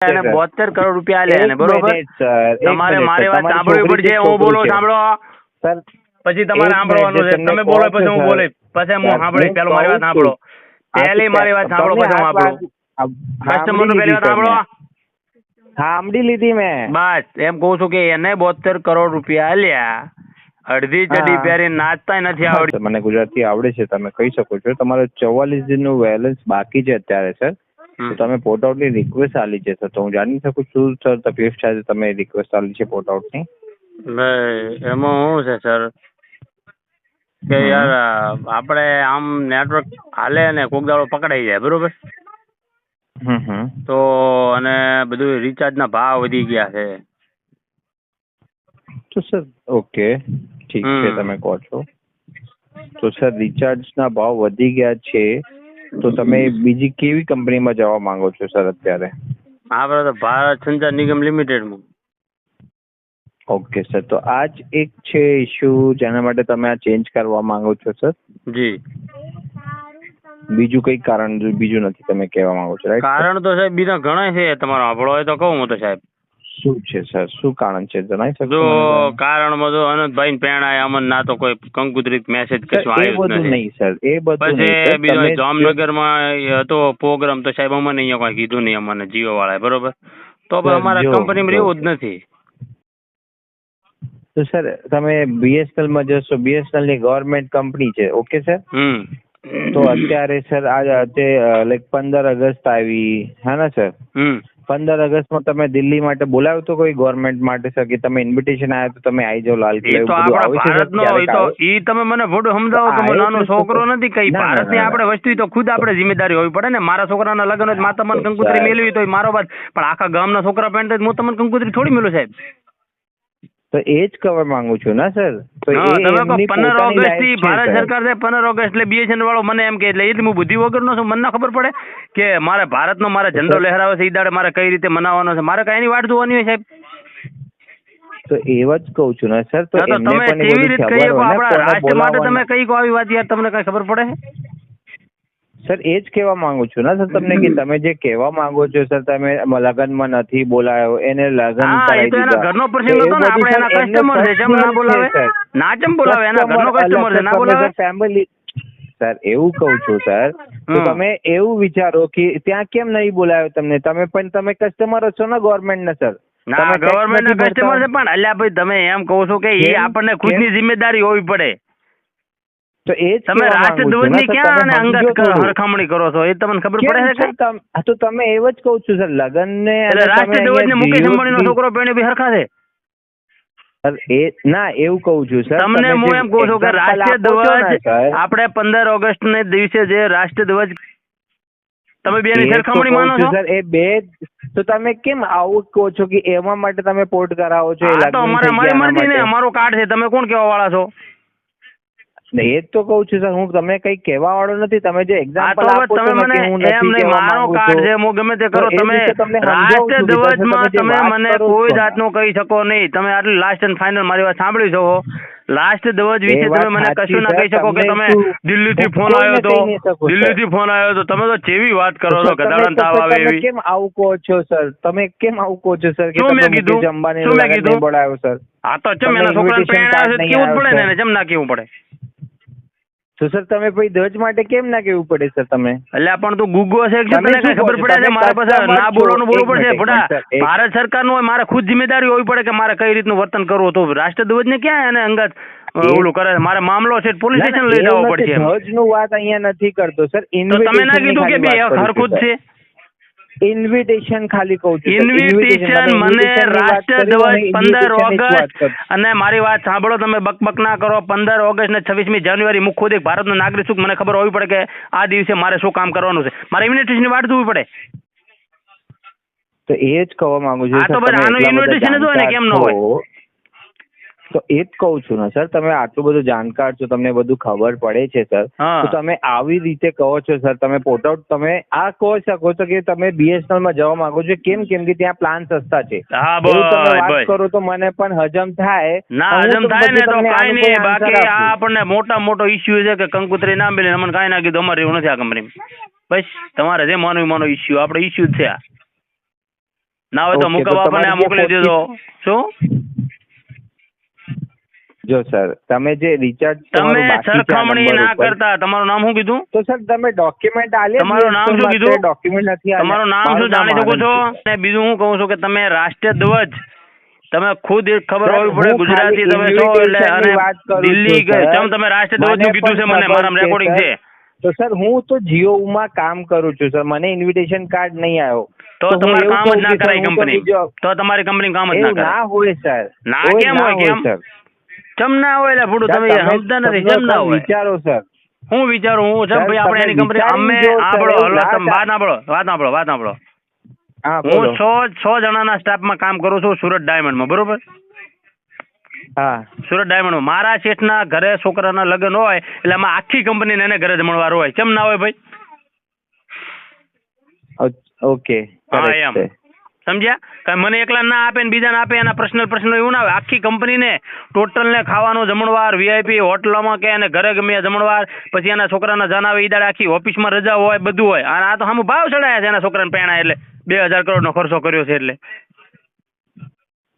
અને બોતેર કરોડ રૂપિયા આલે અને બરોબર? તમારે મારી વાત સાંભળવી પડશે હું બોલો સાંભળો? સર પછી તમારે સાંભળવાનું છે. તમે બોલો પછી હું બોલે પછી હું સાંભળીશ પેલો મારી વાત સાંભળો. પહેલી મારી વાત સાંભળો પછી હું આ- કસ્ટમરનું પહેલી વાત સાંભળો. સાંભળી લીધી મેં. બસ એમ કહું છું કે એને બોતેર કરોડ રૂપિયા આલ્યા. અડધી ચડી. પહેરી નાચતા નથી આવડતી. મને ગુજરાતી આવડે છે તમે કહી શકો છો. તમારે ચૌવાલીસ દિનનું બેલેન્સ બાકી છે અત્યારે સર. તો તમે પોર્ટ આઉટની રિક્વેસ્ટ આલી છે સર તો હું જાણી શકું છું સર તકલીફ છે તમે રિક્વેસ્ટ આલી છે પોર્ટ આઉટની ભાઈ, એમાં શું છે સર કે યાર આપણે આમ નેટવર્ક હાલે ને કોક દાડો પકડાઈ જાય બરોબર? તો અને બધું રિચાર્જના ભાવ વધી ગયા છે. તો સર ઓકે ઠીક છે તમે કહો છો. તો સર રિચાર્જના ભાવ વધી ગયા છે. તો તમે બીજી કેવી કંપનીમાં જવા માંગો છો સર અત્યારે? આપણે તો ભારત સંચાર નિગમ લિમિટેડમાં. ઓકે સર તો આ જ એક છે ઇશ્યુ જેના માટે તમે આ ચેન્જ કરવા માંગો છો સર? જી. બીજું કઈ કારણ બીજું નથી તમે કહેવા માંગો છો રાઈટ કારણ તો સાહેબ બીજા ઘણા છે તમારો આપણો હોય તો કહું હું તો સાહેબ. શું છે સર? શું કારણ છે? જણાવી શકો જો? કારણમાં જો અનંતભાઈ પેણાય અમન ના તો કોઈ કંકુત્રિત મેસેજ કશું એ આવ્યું જ બધું નથી. નહીં સર. એ બધું પછી. બીજો તમે જો- જામનગરમાં હતો પ્રોગ્રામ તો સાહેબ અમને અહીંયા કોઈ કીધું નહીં અમને જીઓ વાળાએ બરોબર? તો પણ સર, અમારા જો, કંપનીમાં જો. રહેવું જ નથી. તો સર તમે બીએસએનએલમાં જશો. બીએસએનએલની ગવર્મેન્ટ કંપની છે. Okay sir? હમ. તો અત્યારે સર આ તે લાઈક પંદર ઓગસ્ટ આવી. હા ને સર? હમ. પંદર અગસ્ટમાં તમે દિલ્હી માટે બોલાવ્યો તો કોઈ ગવર્મેન્ટ માટે સર કે તમે ઇન્વિટેશન આવ્યા તો તમે આવી જાઓ લાલ એ તો આપણા આવે છે સર? ભારતનો એ તો આવે? ઈ તમે મને ફોટો સમજાવો તો હું નાનો છોકરો નથી કઈ ભારત ના, ભારતની આપણે વસ્તુ તો ખુદ આપણે જિમ્મેદારી હોવી પડે ને મારા છોકરાના લગ્ન હોય માતા મને કંકુત્રી મેળવી તો મારો બાદ પણ આખા ગામના છોકરા પેન્ટ હું તમને કંકુત્રી થોડી મેળવું સાહેબ તો એ જ કહેવા માંગુ છું ને સર તો પંદર ઓગસ્ટથી ભારત સરકાર છે પંદર ઓગસ્ટ એટલે બીએસએન વાળો મને એમ કે એટલે એટલે હું બુદ્ધિ વગરનો છું મને ના ખબર પડે કે મારે ભારતનો મારે ઝંડો લહેરાવે છે ઈ દાડે મારે કઈ રીતે મનાવવાનો છે? મારે કઈ એની વાટ જોવાની હોય સાહેબ? તો એવા જ કહું છું ને સર તો તમે કેવી રીતે કહી શકો? આપણા રાષ્ટ્ર માટે તમે કઈ કો આવી વાત યાર તમને કઈ ખબર પડે? સર એ જ કહેવા માંગુ છું ને. સર તમને કે તમે જે કહેવા માંગો છો સર તમે લગનમાં નથી બોલાયો એને લગન કરાવી દીધા. ઘરનો પ્રસંગ હતો ને આપણે એના કસ્ટમર છે જેમ ના બોલાવે. ના જેમ બોલાવે એના ઘરનો કસ્ટમર છે ના બોલાવે. ફેમિલી સર એવું કહું છું સર તો તમે એવું વિચારો કે ત્યાં કેમ નહીં બોલાયો તમને? તમે પણ તમે કસ્ટમર છો ને ગવર્મેન્ટ ને સર. ના ગવર્મેન્ટ ના કસ્ટમર છે પણ અલ્યા ભાઈ તમે એમ કહો છો કે એ આપણને ખુદની ની જિમ્મેદારી હોવી પડે. તો એ જ તમે ની ને, સર, ક્યાં અને અંગત હરખામણી કરો છો? એ તમને ખબર પડે છે તો તમે એવું જ કહું છું સર લગન ને રાજદૂત ને મુકેશ અંબાણીનો છોકરો પહેણે બી હરખા છે એ ના એવું કહું છું સર તમને હું એમ કહું છું કે રાષ્ટ્રીય ને, સર, આપણે પંદર ઓગસ્ટ ને દિવસે જે રાષ્ટ્રધ્વજ તમે બે ની સરખામણી માનો છો સર એ બે તો તમે કેમ આવું કહો છો કે એમાં માટે તમે પોર્ટ કરાવો છો? એ તો અમારે અમારી મરજી ને અમારો કાર્ડ છે તમે કોણ કેવા વાળા છો? ને એ જ તો કહું છું સર હું તમને કઈ કહેવા વાળો નથી તમે જે એક્ઝામ્પલ આપો છો તમે મને એમ નહીં મારો કાર્ડ છે હું ગમે તે કરો તમે લાસ્ટ જે તમે મને કોઈ. જાતનું કહી શકો નહીં તમે આટલી લાસ્ટ એન્ડ ફાઇનલ મારી વાત સાંભળી શકો. લાસ્ટ દિવસ વિશે તમે મને કશું ના કહી શકો કે તમે દિલ્હી દિલ્હીથી ફોન આવ્યો તો દિલ્હી થી ફોન આવ્યો તો તમે તો જેવી વાત કરો છો તમે તાવ આવે એવી. કેમ આવું કહો છો સર? તમે કેમ આવું કહો છો સર કે તમે મેં કીધું? જમવાની શું મેં કીધું? બોલાયો સર. હા તો ચમ એના છોકરાને પ્રેરણા છે કેવું પડે ને ચમ ના કેવું પડે? તો સર તમે પછી ધ્વજ માટે કેમ ના કેવું પડે સર તમે? એટલે પણ તું ગુગો છે કે તને કઈ ખબર પડે છે? મારા પાસે ના બોલવાનું બોલવું પડશે. એક- ભારત સરકારનું હોય મારે ખુદ જિમ્મેદારી હોવી પડે કે મારે કઈ રીતનું વર્તન કરવું તો રાષ્ટ્રધ્વજને ક્યાં એને અંગત ઓલું કરે મારે મામલો છે પોલીસ સ્ટેશન લઈ જવો પડશે ધ્વજનું વાત અહીંયા નથી કરતો સર. તમે ના કીધું કે બે હરખુદ છે? ઇન્વિટેશન ખાલી કહું છું ઇન્વિટેશન મને રાષ્ટ્રધ્વજ પંદર વાત ઓગસ્ટ અને મારી વાત સાંભળો તમે બકબક ના કરો. પંદર ઓગસ્ટ ને છવ્વીસમી જાન્યુઆરી હું ખુદ એક ભારતનો નાગરિક છું. મને ખબર હોવી પડે કે આ દિવસે મારે શું કામ કરવાનું છે. મારે ઇન્વિટેશનની વાટ જોવી પડે. તો એ જ કહેવા માંગુ છું આ તો આનું એટલા જ હોય ને, કેમ ન હોય? તો એ જ કહું છું ને સર તમે આટલું બધું જાણકાર છો તમને બધું ખબર પડે છે સર. તો તમે આવી રીતે કહો છો સર તમે પોટઆઉટ આઉટ તમે આ કહો શકો છો કે તમે બીએસએનએલમાં જવા માંગો છો કેમ કેમ કે ત્યાં પ્લાન સસ્તા છે. વાત કરો તો મને પણ હજમ થાય. ના હજમ થાય ને તો તમને નહીં બાકી આ આપણને મોટા મોટો ઇસ્યુ છે કે કંકુતરી ના મળે અમને કઈ ના કીધું અમારે એવું નથી આ કંપની બસ તમારે જે માનો એ માનો ઇસ્યુ આપણે ઇસ્યુ જ છે આ. ના હોય તો મુકાવા મોકલી 40 દેજો. શું? જો સર તમે જે રિચાર્જ તમે સરખામણી ના કરતા તમારું નામ શું કીધું? તો સર તમે ડોક્યુમેન્ટ આલે તમારું નામ શું કીધું? ડોક્યુમેન્ટ નથી. તમારું નામ શું જાણી શકું છો? અને બીજું હું કહું છું કે તમે રાષ્ટ્રીય ધ્વજ તમે ખુદ ખબર હોવી પડે ગુજરાતી તમે છો એટલે અને દિલ્હી છું, તમે રાષ્ટ્રીય ધ્વજનું કીધું છે મને મારા રેકોર્ડિંગ છે તો સર હું તો જીઓ માં કામ કરું છું સર. મને ઇન્વિટેશન કાર્ડ નહીં આવ્યો. તો તમારે કામ જ ના કરાય સર, કંપની તો તમારી કંપની કામ જ ના ના હોય સર. ના, કેમ હોય, કેમ? ચમ ના હોય એટલે ફૂડું તમે સમજતા નથી કેમ ના હોય. વિચારો સર. હું વિચારું હું ચમ ભાઈ આપણે એની કંપની અમે આપણો હલો ના તમે વાત સાંભળો વાત સાંભળો વાત સાંભળો. હું છ છ જણાના સ્ટાફમાં કામ કરું છું સુરત ડાયમંડમાં બરોબર? હા. સુરત ડાયમંડમાં. મારા શેઠના ઘરે છોકરાના લગ્ન હોય એટલે આમાં આખી કંપનીને એને ઘરે જમણવાર હોય. કેમ ના હોય ભાઈ? ઓકે હા, એમ. સમજ્યા? મને એકલા ના આપે ને બીજાને આપે એના પર્સનલ પર્સનલ એવું ના આવે આખી કંપનીને ટોટલને ખાવાનું જમણવાર વીઆઈપી હોટલમાં કે અને ઘરે ગમે જમણવાર પછી એના છોકરાના જણાવે ઈ દાડે આખી ઓફિસમાં રજા હોય બધું હોય. અને આ તો સામે ભાવ ચડાયા છે એના છોકરાને પેણા એટલે. બે હજાર કરોડનો ખર્ચો કર્યો છે એટલે.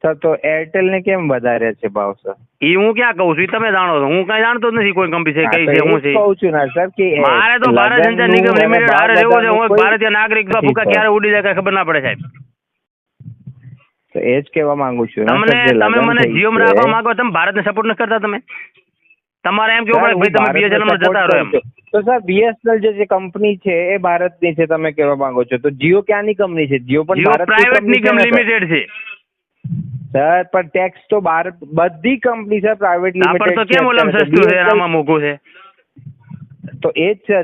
સર તો એરટેલ ને કેમ વધારે છે ભાવ સર? એ હું ક્યાં કહું છું? તમે જાણો છો. હું કઈ જાણતો જ નથી કોઈ કંપની છે કઈ છે હું છે. કહું છું ના સર કે મારે તો ભારત સંચાર નિગમ લિમિટેડ હારે રહેવો છે. હું ભારતીય નાગરિક તો નથી, ક્યારે ઉડી જાય કઈ ખબર ના પડે સાહેબ. તો એ જ કહેવા માંગુ છું. તમને તમે મને જીઓ છે, રાખવા માંગો તમે ભારતને સપોર્ટ નથી કરતા તમે? તમારે એમ કેવું પડે ભાઈ તમે બીએસએનએલમાં જતા રહો એમ. છું. તો સર બીએસએનએલ જે કંપની છે એ ભારતની છે તમે કહેવા માંગો છો. તો જીઓ ક્યાંની કંપની છે? જીઓ પણ ભારત ભારતની પ્રાઇવેટ નિગમ લિમિટેડ છે સર? પણ ટેક્સ તો ભારત બધી કંપની સર પ્રાઇવેટ આ પણ તો કેમ ઓલમ સસ્તું છે? આમાં મોંઘું છે. તો એ જ છે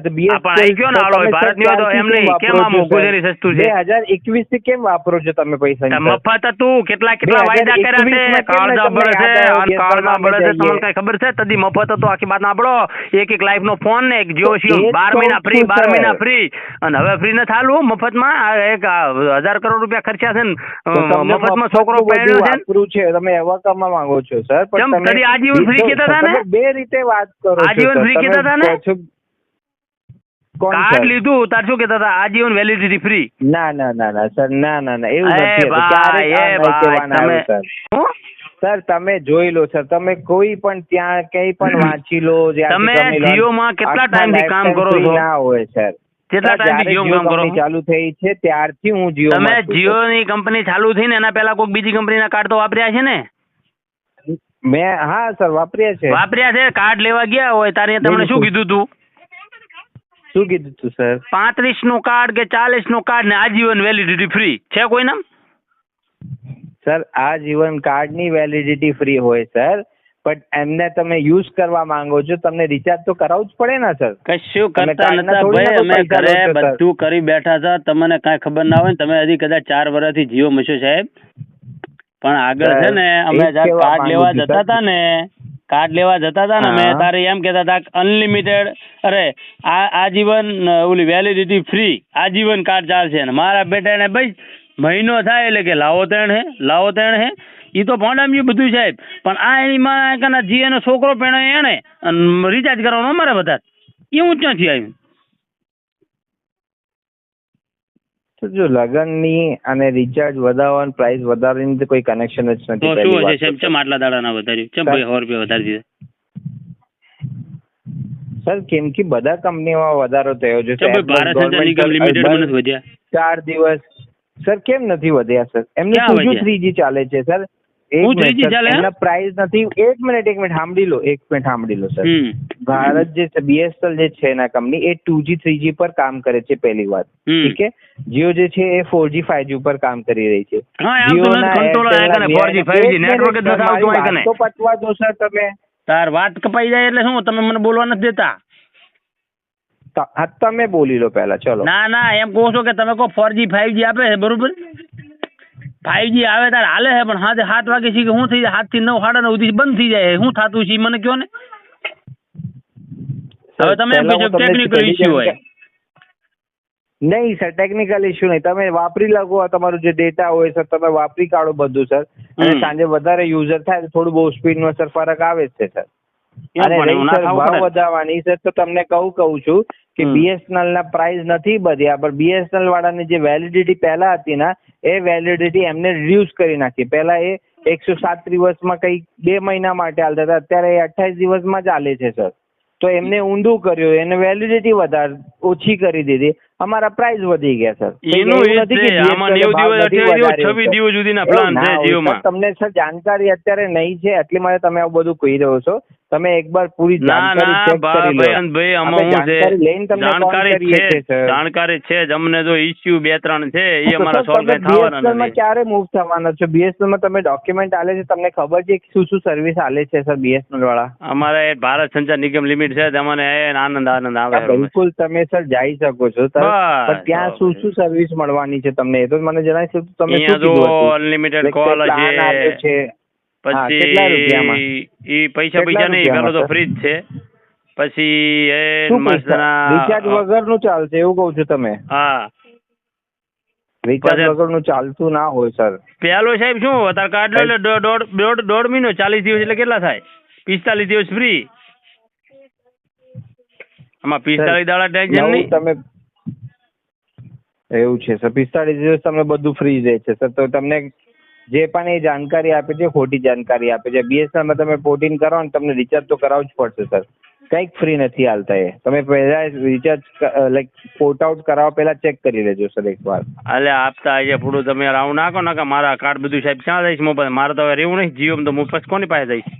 એકવીસથી કેમ વાપરો છો તમે પૈસા મફત હતું કેટલા કેટલા વાયદા કર્યા છે? કાળજા બળે છે યાદ આવ્યું અને કે કાળજા બળે છે તમને કઈ ખબર છે? તદી મફત હતો આખી વાત સાંભળો. એક એક લાઈફ નો ફોન ને એક જીઓ સિમ બાર મહિના ફ્રી બાર મહિના ફ્રી અને હવે ફ્રી ને થાલું મફતમાં માં એક હજાર કરોડ રૂપિયા ખર્ચ્યા છે ને મફતમાં છોકરો પહેર્યો છે છે તમે એવા કમવા માંગો છો સર? પણ તદી આજીવન ફ્રી કીધા હતા ને? બે રીતે વાત કરો આજીવન ફ્રી કીધા તમે હતા ને? કાર્ડ લીધું? તાર શું કેતા હતા? આજીવન વેલિડિટી ફ્રી ના ના ના ના સર ના ના ના એવું નથી ભાઈ, તમે- સર. તમે જોઈ લો સર તમે કોઈ પણ ત્યાં કઈ પણ વાંચી લો તમે જીઓ માં કેટલા ટાઈમથી કામ કરો છો? ના હોય સર. કેટલા ટાઈમ જીઓ કામ કરો ચાલુ થઈ છે ત્યારથી હું જીઓ તમે જીઓની કંપની ચાલુ થઈ ને એના પહેલા કોઈ બીજી કંપની ના કાર્ડ તો વાપર્યા છે ને? મેં હા સર વાપર્યા છે. વાપર્યા છે કાર્ડ લેવા ગયા હોય તારે તમને શું કીધું તું? શું કીધું તું સર પાંત્રીસનું કાર્ડ કે ચાલીસનું કાર્ડ ને આજીવન વેલિડિટી ફ્રી છે કોઈ નામ? સર આ જીવન કાર્ડની વેલિડિટી ફ્રી હોય સર બટ એમને તમે યુઝ કરવા માંગો છો તમને રિચાર્જ તો કરાવવું જ પડે ને સર કશું કરતા નતા ભાઈ અમે ઘરે બધું કરી બેઠા હતા. તમને કાંઈ ખબર ના હોય ને તમે હજી કદાચ ચાર વર્ષથી જીઓ મશો સાહેબ. પણ આગળ છે ને અમે કાર્ડ લેવા જતા. હતા ને કાર્ડ લેવા જતા હતા ને હા. મેં તારે એમ કહેતા હતા અનલિમિટેડ અરે આ આજીવન અ, ઓલી વેલિડિટી ફ્રી આજીવન કાર્ડ ચાલશે ને. મારા બેટાને ભાઈ મહિનો થાય એટલે કે લાવો તેણ હે લાવો તેણ હે. એ તો ભોંડામ્યું બધું સાહેબ. પણ આ એમાં કના જીએનો છોકરો પેણો એણે અને રિચાર્જ કરવાનો અમારે બધા એ એવું ક્યાંથી આવ્યું તો જો લગનની અને રિચાર્જ વધારવાની પ્રાઇસ વધારીને તો કોઈ કનેક્શન જ તો નથી શું પહેલી હશે વાત સાહેબ તો. ચમ આટલા દાડા ના વધાર્યું? ચમ ભાઈ સો રૂપિયા વધારી દીધા? સર કેમ કે બધા કંપનીઓમાં વધારો થયો છે. ચમ ભાઈ ભારત સંચાર નિગમ લિમિટેડમાં વધ્યા? ચાર દિવસ. સર કેમ નથી વધ્યા સર? એમને ક્યાં શું વધ્યા? થ્રી ચાલે છે સર. એક શું 3G મિનિટ ચાલે, સર. હા? એમના પ્રાઇસ નથી. એક મિનિટ એક મિનિટ. સાંભળી લો એક મિનિટ સાંભળી લો સર. હમ. ભારત જે છે બીએસએલ જે છે એના કંપની એ ટુ જી થ્રી જી પર કામ કરે છે પહેલી વાત. હમ. ઠીક છે? જીઓ જે છે એ ફોર જી ફાઈવ જી ઉપર કામ કરી રહી છે. હા એમ તો નથી કંટ્રોલ આ કને 4G 5G નેટવર્ક જ નથી આવતું આ કને તો પતવા દો સર તમે. તાર વાત કપાઈ જાય એટલે શું? તમે મને બોલવા નથી દેતા. ત- હા, તમે બોલી લો પહેલા ચલો. ના ના એમ કહો છો કે તમે કહો 4G 5G આપે છે બરોબર? 5G આવે ત્યારે હાલે છે પણ સાંજે સાત વાગે છે કે શું થઈ જાય? સાતથી નવ સાડા નવ સુધી બંધ થઈ જાય. શું થતું છે મને કહો ને? હવે તમે એમ કહો ટેકનિકલ ઇસ્યુ હોય. નહીં સર ટેકનિકલ ઇશ્યુ નહીં. તમે વાપરી લાગો તમારું જે ડેટા હોય સર તમે વાપરી કાઢો બધું સર અને સાંજે વધારે યુઝર થાય તો થોડું બહુ સ્પીડમાં સર ફરક આવે જ છે સર અને ભાવ વધારવાની સર તો તમને કહું કહું છું કે. બીએસએનએલ ના પ્રાઇસ નથી વધ્યા પણ બીએસએનએલ વાળાની જે વેલિડિટી પહેલા હતી ને એ વેલિડિટી એમને રિડ્યુસ કરી નાખી. પહેલા એ એકસો સાત દિવસમાં કઈ બે મહિના માટે હાલતા હતા અત્યારે એ અઠ્ઠાવીસ દિવસમાં ચાલે છે સર. તો એમને ઊંધું કર્યું એને વેલિડિટી વધારે ઓછી કરી દીધી. અમારા પ્રાઇસ વધી ગયા સર. એનું એ નથી કે આમાં BSNL નેવું ભાવ દિવસ નથી અઠ્યાવીસ દિવસ વધાર્યો, છવ્વીસ સર. દિવસ સુધીના પ્લાન છે જીઓમાં. તમને સર જાણકારી અત્યારે નહીં છે એટલી માટે તમે આવું બધું કહી રહ્યો છો. તમે એકવાર પૂરી જાણકારી ભાઈ છે જાણકારી છે જાણકારી છે જ. અમને જો ઇસ્યુ બે ત્રણ છે એ અમારા સોલ્વ થવાના નથી. ક્યારે મૂવ થવાના છો? બીએસએનએલમાં તમે ડોક્યુમેન્ટ આલે છે તમને ખબર છે કે શું શું સર્વિસ આલે છે સર બીએસએનએલ વાળા? અમારે ભારત સંચાર નિગમ લિમિટ છે તમને આનંદ આનંદ આવે બિલકુલ તમે સર જઈ શકો છો પણ ત્યાં શું શું સર્વિસ મળવાની છે તમને? એ તો મને જણાવી શકો તમે શું અનલિમિટેડ કોલ છે? પછી ઈ પૈસા પૈસા નહીં પેલો તો ફ્રી જ છે. પછી એ રિચાર્જ વગરનું ચાલશે એવું કહું છું તમે? હા. રિચાર્જ વગરનું ચાલતું ના હોય સર. પેલો સાહેબ શું તાર કાર્ડ લો એટલે દોઢ દોઢ દોઢ મહિનો ચાલીસ દિવસ એટલે કેટલા થાય? પિસ્તાલીસ દિવસ ફ્રી. આમાં પિસ્તાલીસ દાડા ટેન્શન નહીં. તમે એવું છે સર. પિસ્તાળીસ દિવસ તમને બધું ફ્રી રહે છે સર. તો તમને જે પણ એ જાણકારી આપે છે ખોટી જાણકારી આપે છે. BSNL માં તમે પોર્ટિંગ કરો ને તમને રિચાર્જ તો કરાવવું જ પડશે સર. કંઈક ફ્રી નથી હાલતા એ. તમે પહેલા રિચાર્જ લાઈક પોર્ટ આઉટ કરાવવા પહેલા ચેક કરી લેજો સર એકવાર. એટલે આપતા આજે થોડું તમે રાઉન્ડ નાખો ને કે મારા કાર્ડ બધું સાહેબ ક્યાં જઈશ મોબાઈલ મારે તો હવે રહેવું નહીં. જીઓ તો પછી કોની પાસે જઈશ?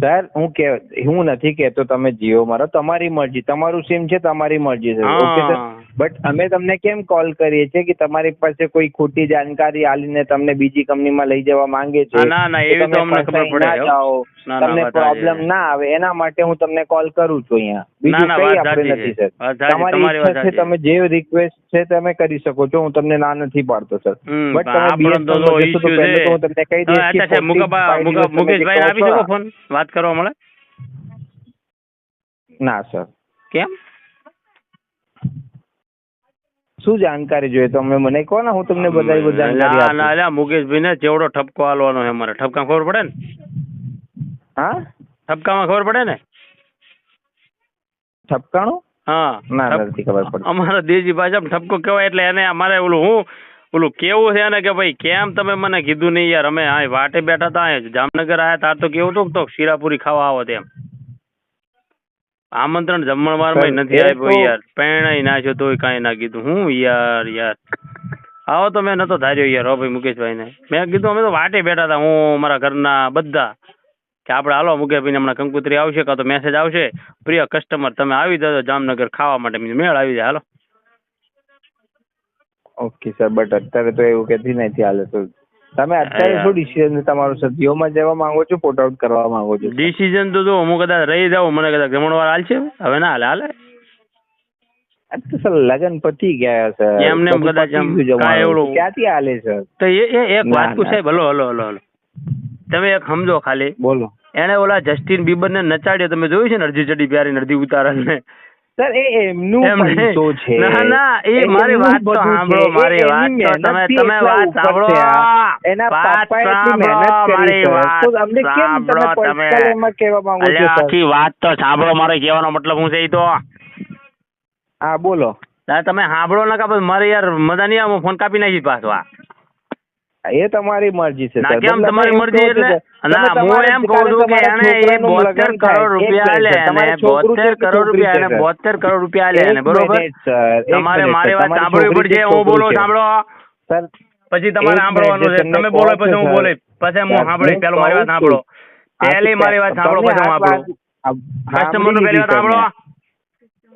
સર હું કે હું નથી કહેતો તમે જીઓ મારો તમારી મરજી. તમારું સિમ છે તમારી મરજી છે ઓકે સર. બટ અમે તમને કેમ કોલ કરીએ છીએ કે તમારી પાસે કોઈ ખોટી જાણકારી આલીને તમને બીજી કંપનીમાં લઈ જવા માંગે છે? ના, ના, એવી તો અમને ખબર પડે, જાઓ તમને પ્રોબ્લેમ ના આવે એના માટે હું તમને કોલ કરું છું અહીંયા. બીજું કઈ આપણે નથી સર તમારી ઈચ્છા છે તમે જે રિક્વેસ્ટ છે તમે કરી શકો છો હું તમને ના નથી પાડતો સર બટ તમે આપણને તો માં જશો તો હું તમને કહી દઈશ કે મુકેશભાઈ સાહેબ, 45 મુકા- મુકા- દિવસ તમે મુકેશભાઈને કહો આપી શકો ફોન? વાત કરવા મળે? ના સર કેમ? શું જાણકારી જોઈએ? તમે મને કહો ને હું તમને બધા જાણકારી ના ના અલ્યા મુકેશભાઈ ને ચેવડો ઠપકો આલવાનો છે મારે ઠપકા ખબર પડે ને? હા? ઠપકામાં ખબર પડે ને? ઠપકાણું? હા. ના નથી ખબર પડતી. અમારા દેશી ભાષામાં ઠપકો કહેવાય એટલે એને અમારે ઓલું હું ઓલું કેવું છે ને કે ભાઈ કેમ તમે મને કીધું નહીં યાર? અમે આ વાટે બેઠા હતા જામનગર આયા તાર તો કેવું હતું તો શીરાપુરી ખાવા આવો તેમ. આમંત્રણ જમણવારમાં નથી આપ્યો યાર. પરણાઈ નાખ્યો તોય કાંઈ ના કીધું. હું યાર યાર. આવો તો મેં નતો ધાર્યો યાર હો ભાઈ મુકેશભાઈ ને મેં કીધું અમે તો વાટે બેઠા હતા હું મારા ઘરના બધા. કે આપણે હાલો મુકેશભાઈ હમણાં કંકુતરી આવશે કાં તો મેસેજ આવશે. પ્રિય કસ્ટમર તમે આવી જજો જામનગર ખાવા માટે. મેં મેળ આવી જાય હાલો. ઓકે સર બટ અત્યારે તો એવું કહેતી નથી હાલે તો તમે અત્યારે શું ડિસિઝન તમારું સર જીઓમાં જવા માંગો છો પોર્ટ આઉટ કરવા માંગો છો? ડિસિઝન તો જો હું કદાચ રહી જાઉં મને કદાચ જમણવાર હાલશે હવે ના હાલે હાલે. તો સર લગન પતી ગયા સર એમને કદાચ ક્યાંથી હાલે સર તો એ એક વાત પૂછાય હલો હલો હલો હલો તમે એક સમજો ખાલી. બોલો. એને ઓલા જસ્ટિન બીબર ને નચાડ્યો તમે જોયું છે ને અડધી ચડી પ્યારી અડધી ઉતારા ને સર એ એમનું એમ છે. ના ના એ મારી વાત તો સાંભળો મારી વાત તો તમે તમે વાત સાંભળો એના પાપા એટલી મહેનત કરી તો અમને કેમ તમે એમાં કહેવા માંગો છો આખી વાત તો સાંભળો મારે કહેવાનો મતલબ હું છે તો. હા બોલો. તમે સાંભળો ના કા મારે યાર મજા નહીં આવે હું ફોન કાપી નાખી પાછો આ એ તમારી મરજી છે ના કેમ તમારી મરજી એટલે? ના હું એમ કહું છું કે એને એ છોકરાનું બોતેર લગ્ન થાય. કરોડ રૂપિયા આલે અને તમારું એને છોકરું છે બોતેર કરોડ રૂપિયા અને એને બોતેર કરોડ રૂપિયા આલે અને બરોબર? તમારે મારી વાત સાંભળવી પડશે હું બોલો સાંભળો. સર પછી તમારે સાંભળવાનું છે. તમે બોલો પછી હું બોલે પછી હું સાંભળીશ પેલો મારી વાત સાંભળો. પહેલી મારી વાત સાંભળો પછી હું સાંભળું. કસ્ટમરનું પહેલી વાત સાંભળો.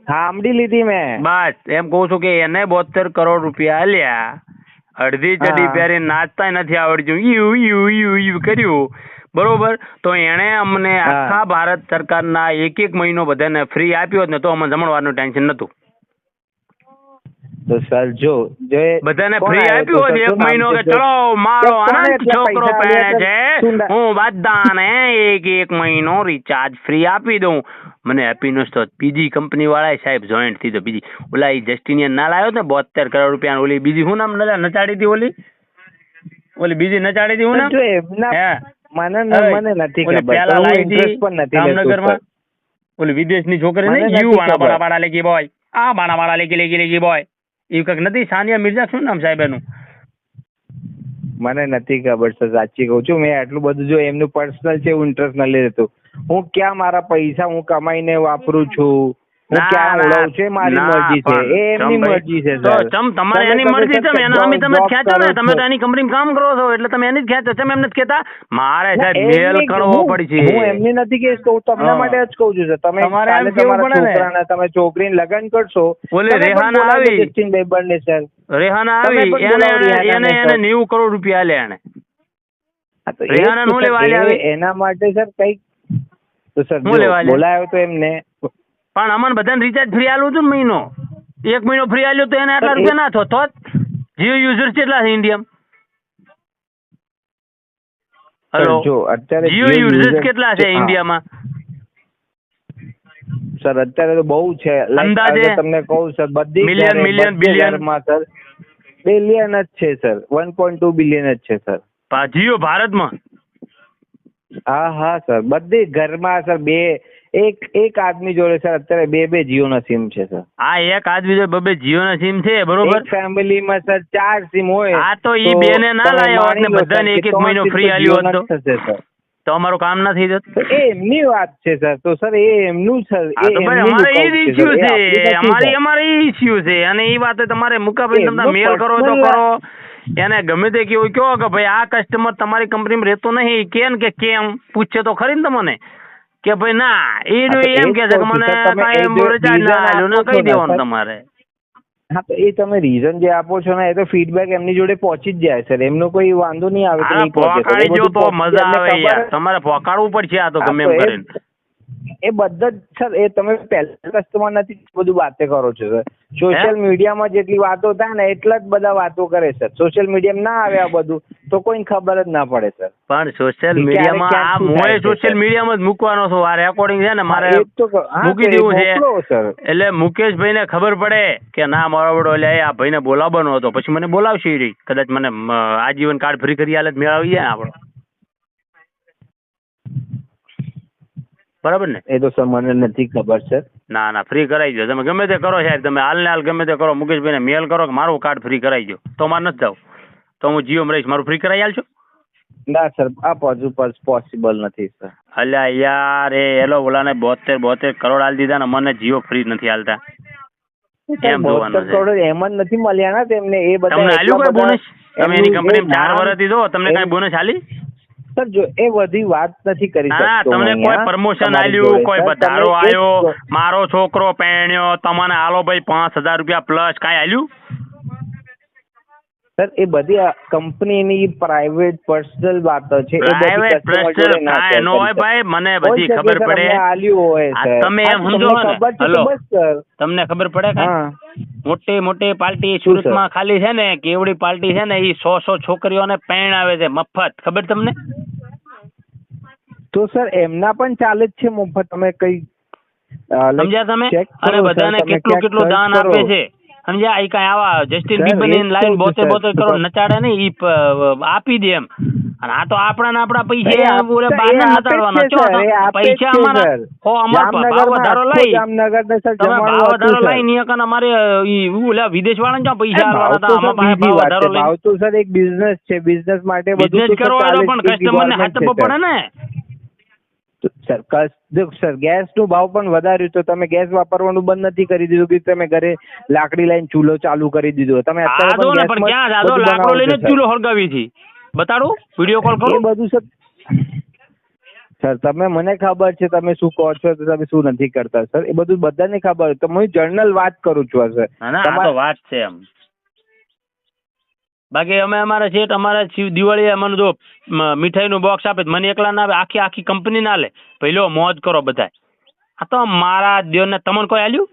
સાંભળી લીધી મેં. બસ એમ કહું છું કે એને બોતેર કરોડ રૂપિયા આલ્યા. અડધી ચડી હા. પહેરી નાચતા નથી આવડતું. યુ યુ યુ યુ કર્યું. બરોબર? તો એણે અમને આખા ભારત સરકારના એક એક મહિનો બધાને ફ્રી આપ્યો ને તો અમને જમણવારનું ટેન્શન નતું તો સર જો જે બધાને ફ્રી આપ્યું હોત એક મહિનો કે ચલો મારો એટલા છોકરો પહેણે છે. હું બધાને એક એક મહિનો રિચાર્જ ફ્રી આપી દઉં. મને હેપીનેસ તો બીજી કંપની વાળા સાહેબ જોઈન્ટ થઈ તો બીજી ઓલા ઈ જસ્ટિનિયન ના લાવ્યો ને બોતેર કરોડ રૂપિયા ઓલી બીજી શું નામ નચાડી હતી ઓલી? ઓલી બીજી નચાડી હતી હું નામ? હે? મને મને નથી ખબર. પણ નથી જામનગરમાં. ઓલી વિદેશની છોકરી નહીં? યુ વાળા. બાણા બાણા લેગી બોય આ બાણા વાળા લેગી લેગી લેગી બોય એ કંઈક નથી? સાનિયા મિર્ઝા શું નામ સાહેબ એનું? મને નથી ખબર સર સાચી કહું છું. મેં આટલું બધું જો એમનું પર્સનલ છે હું ઇન્ટરેસ્ટ ન લેતો હું ક્યાં મારા પૈસા હું કમાઈને વાપરું છું? તમારે તમે એની કદાચ મરજી સર એના અમે તમે ખેંચો ને તમે તો એની કંપનીમાં કામ કરો છો એટલે તમે એની જ ખેંચો તમે એમને જ મારે સાહેબ મેલ કરવો પડશે. હું એમની નથી કે કહું તમને માટે જ કહું છું તમે તમારે એમ કેવું પડે ને. તમે છોકરીને લગ્ન કરશો પણ રેહાના આવી. Justin બીબરને sir. રેહાના આવી એને એને એને સર. નેવું કરોડ રૂપિયા આલ્યા એને રેહાના નો લેવા. એના માટે સર કંઈક તો સર બોલાયો તો એમને. પણ અમને બધાને રિચાર્જ ફ્રી આલું હતું મહિનો. એક મહિનો ફ્રી આલ્યો તો એને આટલા રૂપિયા ના તો જીઓ યુઝર કેટલા છે ઇન્ડિયામાં હેલો જો અત્યારે જીઓ યુઝર્સ કેટલા છે ઇન્ડિયામાં સર અત્યારે તો બહુ છે. અંદાજે? તમને કહું સર બધી મિલિયન મિલિયન બિલિયનમાં સર બિલિયન જ છે sir. One point two billion જ છે સર. જીઓ ભારતમાં? હા હા સર. બધી ઘરમાં સર બે એક એક આદમી જોડે સર અત્યારે બે બે જીઓના સિમ છે સર. આ એક આદમી જોડે બબે જીઓ ના સિમ છે બરોબર? ફેમિલીમાં સર ચાર સિમ હોય. આ તો ઈ બેને ના લાયો હોત ને બધાને એક એક મહિનો ફ્રી આલ્યો તો. હોત સર. તો અમારું કામ ના થઈ જતું? એ એમની વાત છે સર. તો સર એ એમનું સર એ તો અમારે એ ઇસ્યુ છે અમારી અમારી અમારે એ ઇસ્યુ છે. અને એ વાત તમારે મુકાભાઈ તમને મેલ કરો તો કરો. એને ગમે તે કેવું કહો કે ભાઈ આ કસ્ટમર તમારી કંપનીમાં રહેતો નહીં કેમ કે કેમ? પૂછે તો ખરી ને તમને. કે ભાઈ ના એ એમ કે છે કે મને કાંઈ જો ના આવ્યું ને કહી દેવાનું તમારે. હા તો એ તમે રીઝન જે આપો છો ને એ તો ફીડબેક એમની જોડે પહોંચી જ જાય સર એમનો કોઈ વાંધો નહીં આવે તો મજા તમારે પોકાડવું પડશે આ તો ગમે એમ કરીને. એ બધા જ સર એ તમે પહેલા કસ્ટમર નથી બધું વાતે કરો છો સર. સોશિયલ મીડિયામાં જેટલી વાતો થાય ને એટલા જ બધા વાતો કરે સર. સોશિયલ મીડિયામાં ના આવે આ બધું તો કોઈને ખબર જ ના પડે સર. પણ સોશિયલ મીડિયામાં આ મોએ સોશિયલ મીડિયામાં જ મૂકવાનો છો આ રેકોર્ડિંગ છે ને મારે મૂકી દેવું છે. સર. એટલે મુકેશભાઈ ને ખબર પડે કે ના મારો બડો એટલે આ ભાઈને બોલાવવાનો હતો. પછી મને બોલાવશે કદાચ મને આજીવન કાર્ડ ફ્રી કરી આલે મેળવીએ મેળ જાય આપણો. બરાબર ને? એ તો સર મને નથી ખબર છે ના ના ફ્રી કરાવી દો તમે ગમે તે કરો સાહેબ. તમે હાલ ને હાલ ગમે તે કરો. મુકેશભાઈને મેલ કરો કે મારું કાર્ડ ફ્રી કરાવી દો તો મારે નથી જાવ. તો હું જીઓમાં રહીશ. મારું ફ્રી કરાવી હાલશો ના સર. આ પોઝુ પોસિબલ નથી સર. અલ્યા યાર એ એલો ઓલાને બોતેર બોતેર કરોડ હાલ દીધા ને મને જીઓ ફ્રી નથી આલતા. એમ જોવાનું એમ જ નથી મળ્યા ને તેમને. એ બધા તમને આલ્યું કોઈ બોનસ તમે એની કંપની ચાર વર્ષ વર્ષથી દો તમને કઈ બોનસ આલી? સર જો એ બધી વાત નથી કરી શકતો તમને કોઈ પ્રમોશન આલ્યું કોઈ વધારો વ- મારો છોકરો પહેણ્યો તમને હાલો ભાઈ પાંચ હજાર રૂપિયા પ્લસ કાંઈ આલ્યું સર એ બધી કંપનીની પ્રાઇવેટ પર્સનલ વાતો છે એ બધી પર્સનલ કાંઈ નો હોય ભાઈ? મને બધી ખબર પડે. આલ્યું હોય સર. તમે એમ સમજો ને? હલો. તમને ખબર પડે કાંઈ? મોટી મોટી પાર્ટી સુરતમાં ખાલી છે ને કેવડી પાર્ટી છે ને એ સો સો છોકરીઓને આવે છે મફત. ખબર તમને? તો સર એમના પણ ચાલે જ છે મફત તમે કઈ સમજ્યા તમે? અરે કરો, અને બધાને કેટલું કેટલું દાન આપે છે? સમજ્યા? એ કઈ આવા જસ્ટિન બીબરની લાઈન બોતેર બોતેર કરોડ નચાડે ને ઈ આપી દે એમ. અને આ તો આપણા ને આપણા પૈસા ઓલે છે, પૈસા અમારા હો અમાર ભાવ વધારો આખું લઈ જામનગરને સર તમે ભાવ વધારો લઈ ને કન અમારે ઈ ઓલા વિદેશ વાળા પૈસા હતા? ભાવ વધારો લઈ ભાવ તો સર એક બિઝનેસ છે. બિઝનેસ માટે બધું બિઝનેસ તો કરો પણ કસ્ટમર ને હાથ પડે ને. તો સરનું ભાવ પણ વધાર્યું તો તમે ગેસ વાપરવાનું બંધ નથી કરી દીધું કે તમે ઘરે લાકડી લઈને ચૂલો ચાલુ કરી દીધો? તમે અત્યારે પણ ક્યાં આદો? લાકડો લઈને. ચૂલો સળગાવી હતી. બતાડો? વીડિયો કોલ કરો? બધું સર સર તમે મને ખબર છે તમે શું કહો છો તો તમે શું નથી કરતા સર? એ બધું બધાને ખબર તો હું જર્નલ વાત કરું છું સર. ના ના આ તો વાત છે એમ. બાકી અમે અમારા શેઠ અમારા શિવ- દિવાળીએ અમને જો મીઠાઈનું બોક્સ આપે મને એકલા ના આપે, આખી આખી કંપની ના લે. પહેલો મોજ કરો બધાય. આ તો મારા દેવને, તમને કોઈ આલ્યું?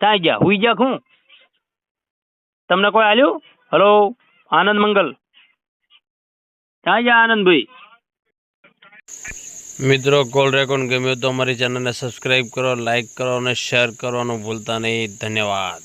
ક્યાં ગયા, હુઈ ગયા હું? તમને કોઈ આલ્યું? હલો આનંદ મંગલ. ક્યાં ગયા આનંદભાઈ મિત્રો, કોલ રેકોર્ડ ગમ્યો તો અમારી ચેનલને સબસ્ક્રાઇબ કરો લાઇક કરો અને શેર કરવાનું ભૂલતા નહીં. ધન્યવાદ.